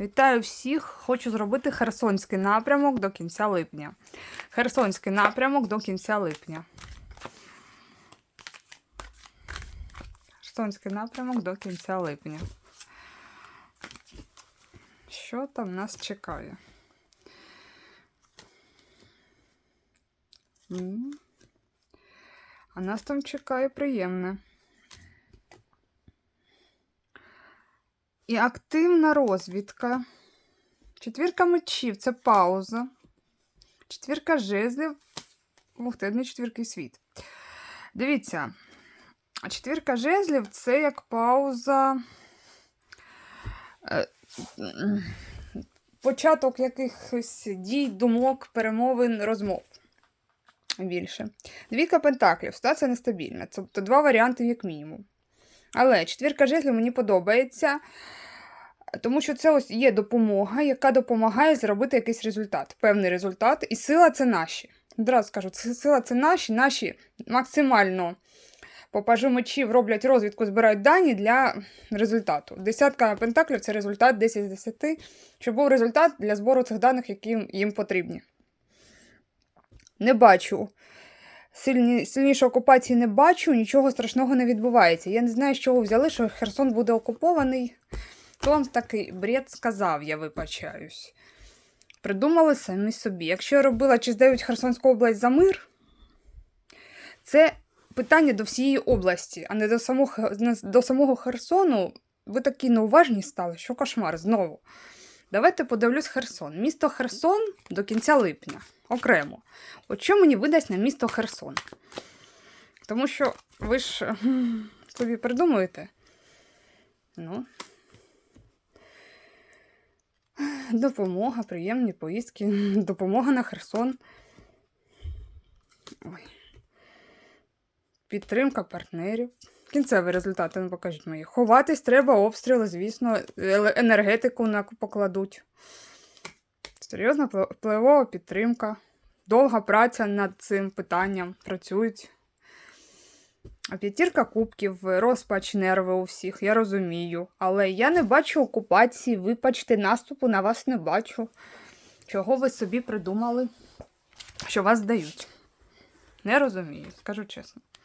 Вітаю всіх! Хочу зробити Херсонський напрямок до кінця липня. Херсонський напрямок до кінця липня. Херсонський напрямок до кінця липня. Що там нас чекає? А нас там чекає приємне. І активна розвідка. Четвірка мечів це пауза. Четвірка жезлів. Ух ти, не четвірки світ. Дивіться. Четвірка жезлів це як пауза. е, Початок якихось дій, думок, перемовин, розмов. Більше. Двійка пентаклів. Ситуація нестабільна. Тобто два варіанти, як мінімум. Але четвірка жезлів мені подобається, тому що це ось є допомога, яка допомагає зробити якийсь результат, певний результат. І сила це наші. Одразу скажу, це сила це наші, наші максимально по пажу мечів роблять розвідку, збирають дані для результату. Десятка пентаклів це результат 10 з 10, щоб був результат для збору цих даних, які їм потрібні. Не бачу. Сильні, сильнішої окупації не бачу, нічого страшного не відбувається. Я не знаю, з чого взяли, що Херсон буде окупований. Хто вам такий бред сказав, я вибачаюсь. Придумали самі собі. Якщо я робила чи здають Херсонську область за мир, це питання до всієї області, а не до самого, до самого Херсону. Ви такі неуважні стали, що кошмар знову. Давайте подивлюсь Херсон. Місто Херсон до кінця липня. Окремо. От що мені видасть на місто Херсон? Тому що ви ж собі придумуєте. Ну. Допомога, приємні поїздки, допомога на Херсон. Ой. Підтримка партнерів. Кінцеві результати не покажіть мої. Ховатись треба, обстріли, звісно, енергетику покладуть. Серйозна вплив- впливова підтримка. Довга праця над цим питанням. Працюють. П'ятірка кубків, розпач нерви у всіх, я розумію. Але я не бачу окупації, вибачте, наступу на вас не бачу. Чого ви собі придумали, що вас дають? Не розумію, скажу чесно.